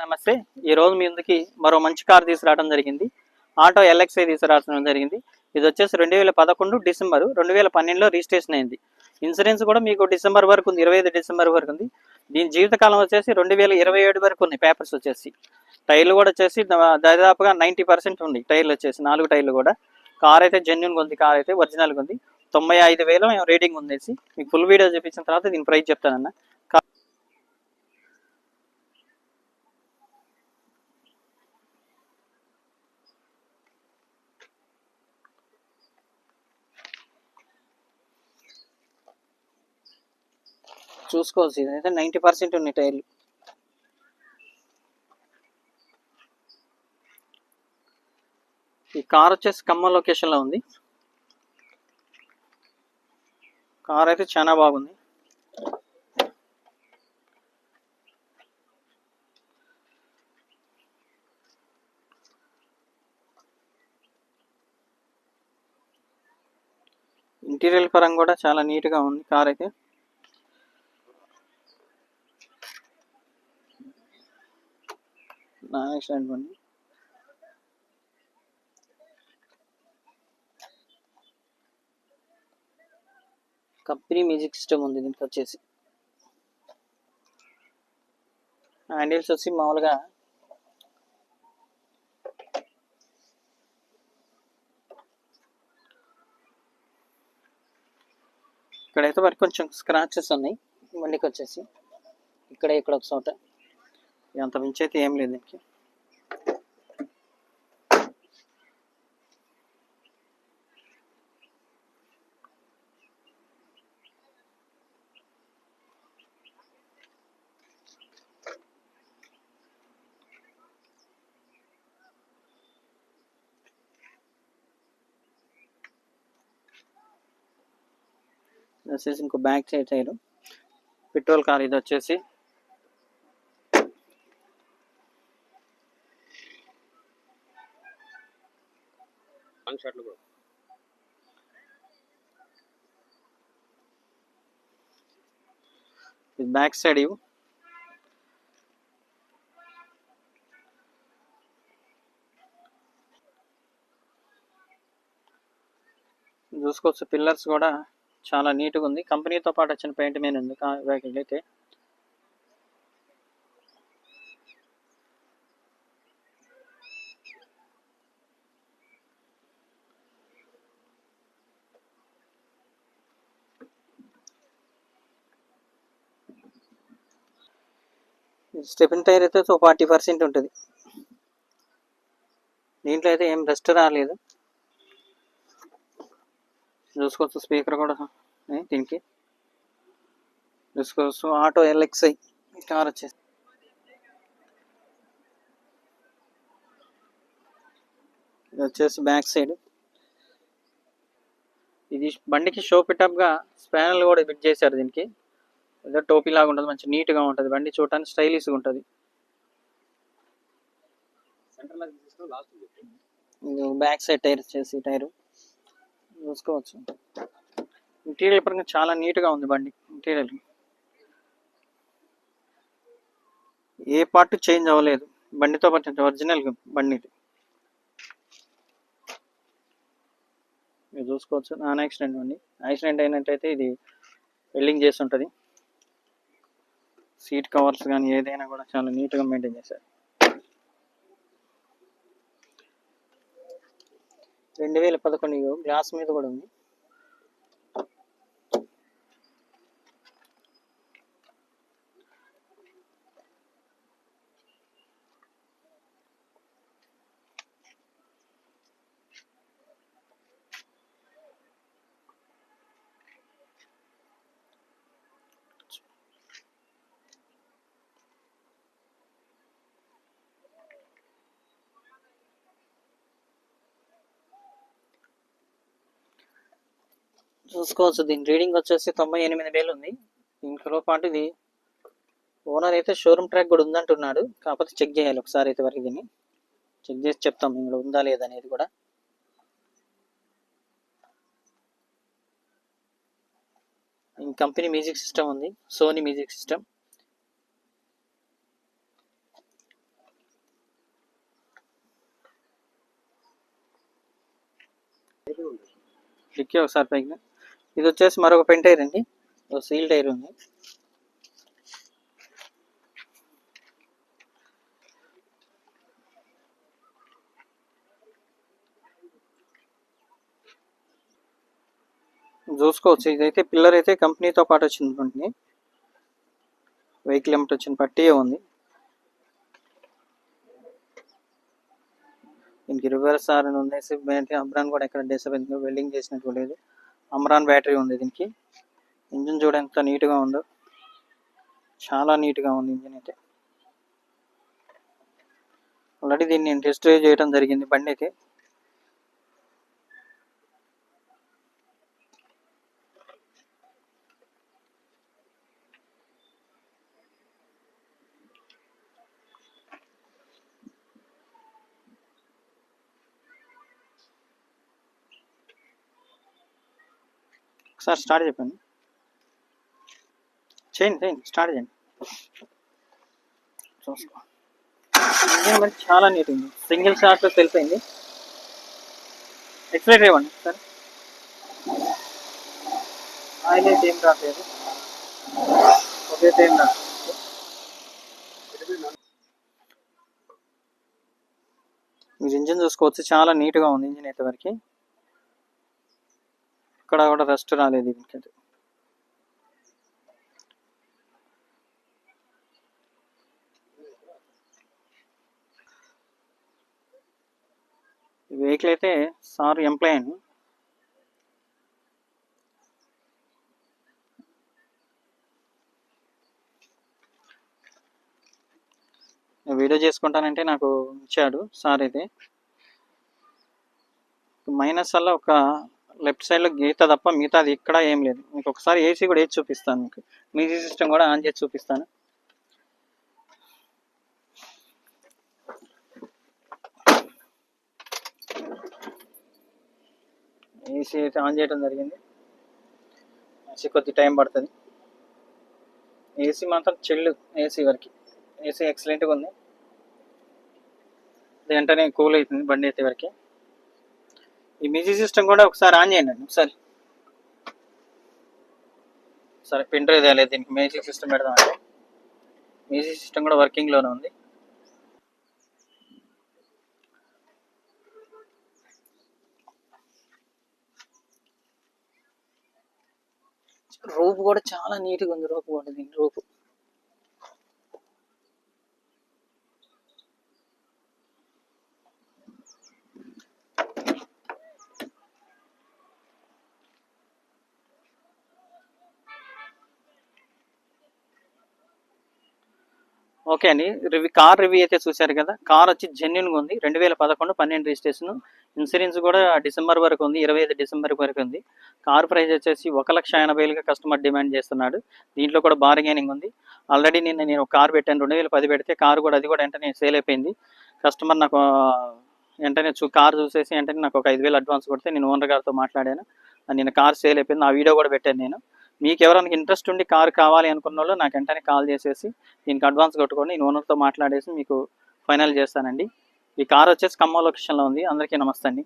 నమస్తే. ఈ రోజు మీ ముందుకి మరో మంచి కార్ తీసుకురావడం జరిగింది. ఆటో ఎల్ఎక్స్ఐ తీసుకురావడం జరిగింది. ఇది వచ్చేసి రెండు వేల పదకొండు డిసెంబర్ రెండు వేల పన్నెండులో రిజిస్ట్రేషన్ అయింది. ఇన్సూరెన్స్ కూడా మీకు డిసెంబర్ వరకు ఉంది ఇరవై ఐదు డిసెంబర్ వరకు ఉంది. దీని జీవితకాలం వచ్చేసి రెండు వేల ఇరవై ఏడు వరకు ఉన్నాయి పేపర్స్ వచ్చేసి. టైర్లు కూడా వచ్చేసి దాదాపుగా నైంటీ పర్సెంట్ ఉంది టైర్లు వచ్చేసి నాలుగు టైర్లు కూడా. కార్ అయితే జెన్యున్గా ఉంది కార్ అయితే ఒరిజినల్గా ఉంది. తొంభై ఐదు వేలు రేటింగ్ ఉందేసి మీకు ఫుల్ వీడియో చూపించిన తర్వాత దీని ప్రైస్ చెప్తానన్న. చూసుకోవచ్చు ఇదైతే నైంటీ పర్సెంట్ ఉన్నాయి టైర్లు. ఈ కార్ వచ్చేసి ఖమ్మం లొకేషన్లో ఉంది. కార్ అయితే చాలా బాగుంది. ఇంటీరియర్ పరంగా కూడా చాలా నీట్గా ఉంది కార్ అయితే. నా యాక్సిడెంట్ బండి కంపెనీ మ్యూజిక్ సిస్టమ్ ఉంది దీనికి వచ్చేసి. హ్యాండిల్స్ వచ్చి మామూలుగా ఇక్కడైతే మరి కొంచెం స్క్రాచెస్ ఉన్నాయి. బండికి వచ్చేసి. ఇక్కడ ఇక్కడ ఒక చోట. అంత మించి అయితే ఏం లేదు దీనికి వచ్చేసి ఇంకో back side side petrol car ఇది వచ్చేసి లాంగ్ షాట్లు కూడా. ఇది బ్యాక్ సైడ్ ఇవి చూసుకోవచ్చు పిల్లర్స్ కూడా చాలా నీట్గా ఉంది. కంపెనీతో పాటు వచ్చిన పెయింట్ మీద ఉంది వెహికల్ అయితే. స్టెఫిన్ టైర్ అయితే సో ఫార్టీ పర్సెంట్ ఉంటుంది. దీంట్లో అయితే ఏం రెస్ట్ రాలేదు. చూసుకోవచ్చు స్పీకర్ కూడా దీనికి. చూసుకోవచ్చు ఆటో ఎల్ఎక్స్ఐ కార్ వచ్చేసి. ఇది వచ్చేసి బ్యాక్ సైడ్ ఇది బండికి షో పిటప్గా స్పానల్ కూడా ఫిట్ చేశారు దీనికి. ఏదో టోపీ లాగా ఉంటుంది మంచి నీట్గా ఉంటుంది బండి చూడటానికి స్టైలిష్గా ఉంటుంది. బ్యాక్ సైడ్ టైర్ వచ్చేసి టైరు. చూసుకోవచ్చు. ఇంటీరియర్ పరంగా చాలా నీట్గా ఉంది బండి ఇంటీరియర్ ఏ పార్ట్ చేంజ్ అవ్వలేదు బండితో పాటు ఒరిజినల్ బండి మీరు చూసుకోవచ్చు. నాన్ యాక్సిడెంట్ బండి యాక్సిడెంట్ అయినట్టయితే ఇది వెల్డింగ్ చేసి ఉంటుంది. సీట్ కవర్స్ కానీ ఏదైనా కూడా చాలా నీట్గా మెయింటైన్ చేశారు. రెండు వేల పదకొండు గ్లాస్ మీద కూడా ఉంది. చూసుకోవచ్చు. దీని రీడింగ్ వచ్చేసి తొంభై ఎనిమిది వేలు ఉంది. దీనికిలో పాటు ఇది ఓనర్ అయితే షోరూమ్ ట్రాక్ కూడా ఉందంటున్నాడు. కాకపోతే చెక్ చేయాలి ఒకసారి అయితే వరకు దీన్ని. చెక్ చేసి చెప్తాం ఇందులో ఉందా లేదా అనేది కూడా. కంపెనీ మ్యూజిక్ సిస్టమ్ ఉంది. Sony music system. క్లిక్ ఒకసారి పైగా ఇది వచ్చేసి మరొక పెన్ టైర్ అండి. ఒక సీల్ టైర్ ఉంది. చూసుకోవచ్చు. ఇదైతే పిల్లర్ అయితే కంపెనీతో పాటు వచ్చింది వెహికల్ ఏమిటి వచ్చిన పట్టియే ఉంది. దీనికి రివర్స్ ఆర్ అని ఉంది. అబ్రాన్ కూడా ఎక్కడ డిస్టర్బెన్స్ వెల్డింగ్ చేసినట్టు లేదు. అమ్రాన్ బ్యాటరీ ఉంది దీనికి. ఇంజిన్ చూడ ఎంత నీట్గా ఉందో. చాలా నీట్గా ఉంది ఇంజిన్ అయితే. ఆల్రెడీ దీన్ని నేను టెస్ట్ డ్రైవ్ చేయడం జరిగింది బండి అయితే. ఒకసారి స్టార్ట్ చెప్పండి. చేయండి చేయండి స్టార్ట్ చేయండి. చూసుకో. ఇంజిన్ మరి చాలా నీట్ ఉంది. సింగిల్ షాట్లో తెలిపోయింది ఎక్స్ప్లెయిన్ ఇవ్వండి సార్ ఆయిల్ అయితే ఏం రాలేదు. ఒకే టైం రాలేదు. మీరు ఇంజిన్ చూసుకోవచ్చు. చాలా నీట్గా ఉంది ఇంజిన్ అయితే వరకు. ఎక్కడ కూడా రెస్ట్ రాలేదు దీనికి వెహికల్ అయితే సార్ ఎంప్లాయన్ వీడియో చేసుకుంటానంటే నాకు ఇచ్చాడు సార్ అయితే. మైనస్ వల్ల ఒక లెఫ్ట్ సైడ్లో గీత తప్ప మిగతాది ఇక్కడ ఏం లేదు. మీకు ఒకసారి ఏసీ కూడా వేసి చూపిస్తాను మీకు. మ్యూజిక్ సిస్టమ్ కూడా ఆన్ చేసి చూపిస్తాను. ఏసీ అయితే ఆన్ చేయడం జరిగింది. ఏసీ కొద్ది టైం పడుతుంది. ఏసీ మాత్రం చెల్లు ఏసీ వరకు. ఏసీ ఎక్సలెంట్గా ఉంది. వెంటనే కూల్ అవుతుంది బండి అయితే వరకు. ఈ మ్యూజిక్ సిస్టమ్ కూడా ఒకసారి ఆన్ చేయండి ఒకసారి. సరే ప్రింటర్ డ్రైవ్ తేలేదు దీనికి మ్యూజిక్ సిస్టమ్ పెడదాం మ్యూజిక్ సిస్టమ్ కూడా వర్కింగ్లోనే ఉంది. రూపు కూడా చాలా నీట్గా ఉంది రూపు కూడా దీని రూపు. ఓకే అండి. రివ్యూ కార్ రివ్యూ అయితే చూశారు కదా? కార్ వచ్చి జెన్యున్గా ఉంది. రెండు వేల పదకొండు పన్నెండు రిజిస్ట్రేషన్. ఇన్సూరెన్స్ కూడా డిసెంబర్ వరకు ఉంది. ఇరవై ఐదు డిసెంబర్ వరకు ఉంది. కార్ ప్రైస్ వచ్చేసి ఒక లక్ష ఎనభై వేలుగా కస్టమర్ డిమాండ్ చేస్తున్నాడు. దీంట్లో కూడా బార్గెనింగ్ ఉంది. ఆల్రెడీ నిన్న నేను ఒక కార్ పెట్టాను. రెండు వేల పది పెడితే కార్ కూడా అది కూడా వెంటనే సేల్ అయిపోయింది. కస్టమర్ నాకు వెంటనే చూ కార్ చూసేసి వెంటనే నాకు ఒక ఐదు వేలు అడ్వాన్స్ కొడితే నేను ఓనర్ గారితో మాట్లాడాను. నేను కార్ సేల్ అయిపోయింది. ఆ వీడియో కూడా పెట్టాను నేను. మీకు ఎవరైనా ఇంట్రెస్ట్ ఉండి కార్ కావాలి అనుకున్న వాళ్ళు నాకు వెంటనే కాల్ చేసేసి దీనికి అడ్వాన్స్ కొట్టుకొని నేను ఓనర్తో మాట్లాడేసి మీకు ఫైనల్ చేస్తానండి. ఈ కార్ వచ్చేసి ఖమ్మం లొకేషన్లో ఉంది. అందరికీ నమస్తే అండి.